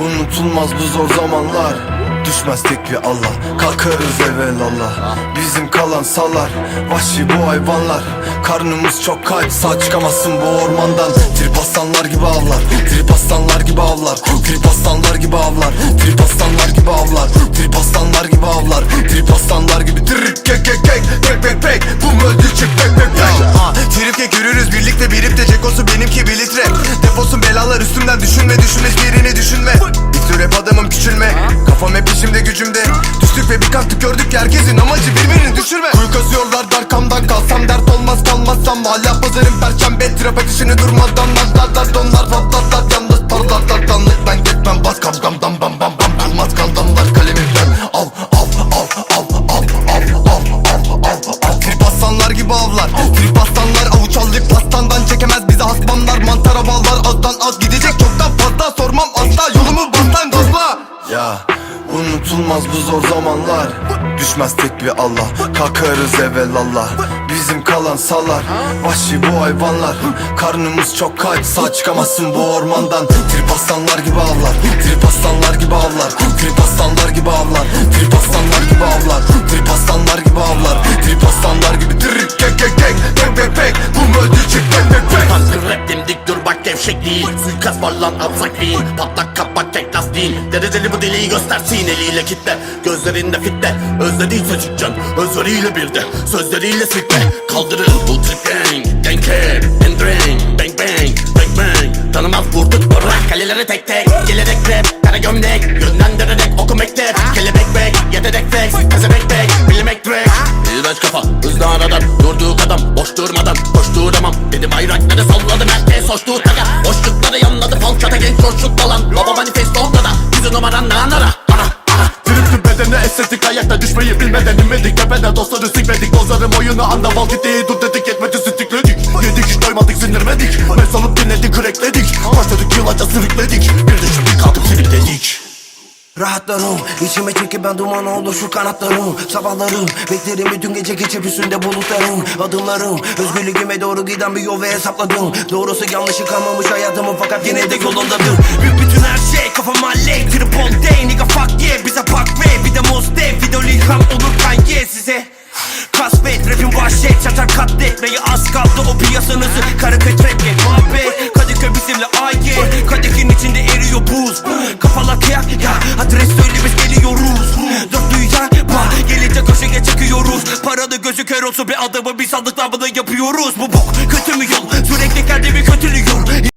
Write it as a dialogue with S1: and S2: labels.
S1: Unutulmaz bu zor zamanlar. Düşmez tek bir Allah. Kalkarız evelallah Bizim kalan salar Vahşi bu hayvanlar. Karnımız çok kaç Sağ çıkamazsın bu ormandan. Trip aslanlar gibi avlar Trip aslanlar gibi avlar. Trip aslanlar gibi avlar Trip aslanlar gibi avlar. Trip aslanlar gibi avlar Trip aslanlar gibi. Trip kek Kek
S2: üstümden düşünme düşün hiçbirini düşünme. İlk rap adamım küçülme. Kafam hep işimde gücümde. Düştük ve bir kalktık gördük herkesin amacı birbirini düşürme. Kuyu kazıyorlar darkamdan kalsam dert olmaz kalmazsam Hala pazarım perşembe. Trap ateşini durmadan Nazlar donlar patlatlar yalnız parlatlar Danlık ben gitmem. Bas kavgamdan bam bam bam Durmaz kaldamlar kalemimden. Al al al al al al al al al al. Trip aslanlar gibi avlar. Trip aslanlar avuç aldık pastandan Çekemez bizi hasbamlar mantar havalar Azdan az
S1: unutulmaz bu zor zamanlar. Düşmez tek bir Allah. Kalkarız evelallah Bizim kalan salar Vahşi bu hayvanlar. Karnımız çok kaç Sağ çıkamazsın bu ormandan. Trip aslanlar gibi avlar. Trip aslanlar gibi avlar. Trip aslanlar gibi avlar
S3: Suikast var lan abzak değil. Patlak kapak tek tas değil Dereceli bu deliği göstersin. Eliyle kitle Gözlerinde fitte Özlediyse çıkacaksın Özveriyle bir de. Sözleriyle sikle. Kaldırır bu trip gang Gang care and drain Bang bang Bang bang. Tanımaz vurduk bırak. Kaleleri tek tek. Gelerek rap Kara gömlek. Yönlendirerek oku mektep. Kelebek bek Yeterek flex. Pezevenk bek Bilmek direkt İğrenç kafa Hızlı aradan. Durduğu kadam Boş durmadan. Koşturamam. Dedi bayrakları salladım. Herkes hoştu taga. Boşlukları yanladı Falkata genç coşluk falan Baba manifesto ortada. Yüzü numaran nanara Ara ara
S4: Tripli bedene estetik ayakta düşmeyi bilmeden inmedik. Tepede dostları sikmedik. Bozarım oyunu anda val gittiği dur dedik. Yetmedi sütükledik Yedik hiç doymadık sindirmedik. Mes alıp dinledik kürekledik. Başladık yıllarca sürükledik. Bir de şimdi kalkıp dedik
S5: Rahatlarım. İçime çekip ben duman oldu şu kanatlarım. Sabahlarım beklerim bütün gece geçip üstünde bulutlarım. Adımlarım özgürlüğüme doğru giden bir yol ve hesapladım. Doğrusu yanlışı kalmamış hayatımın fakat yine de yolundadır. Büyük bütün her şey kafam halley Triple day nigga fuck yeah. Bize bak ve bir de Mustang Video ilham olur Kanye size. Kasvet rapin vahşet. Çatar katletmeyi az kaldı o piyasanızı. Trap gang muhabbet. Kadıköy bizimle aye Kadehin içinde eriyor buz. Kafalar kıyak ya Adres söyle biz geliyoruz Dörtlüyü yakma Gelince köşeye çıkıyoruz. Paralı gözü kör olsun bir adamı biz sandıklar bunu yapıyoruz. Bu bok kötü mü yol? Sürekli kendimi kötülüyor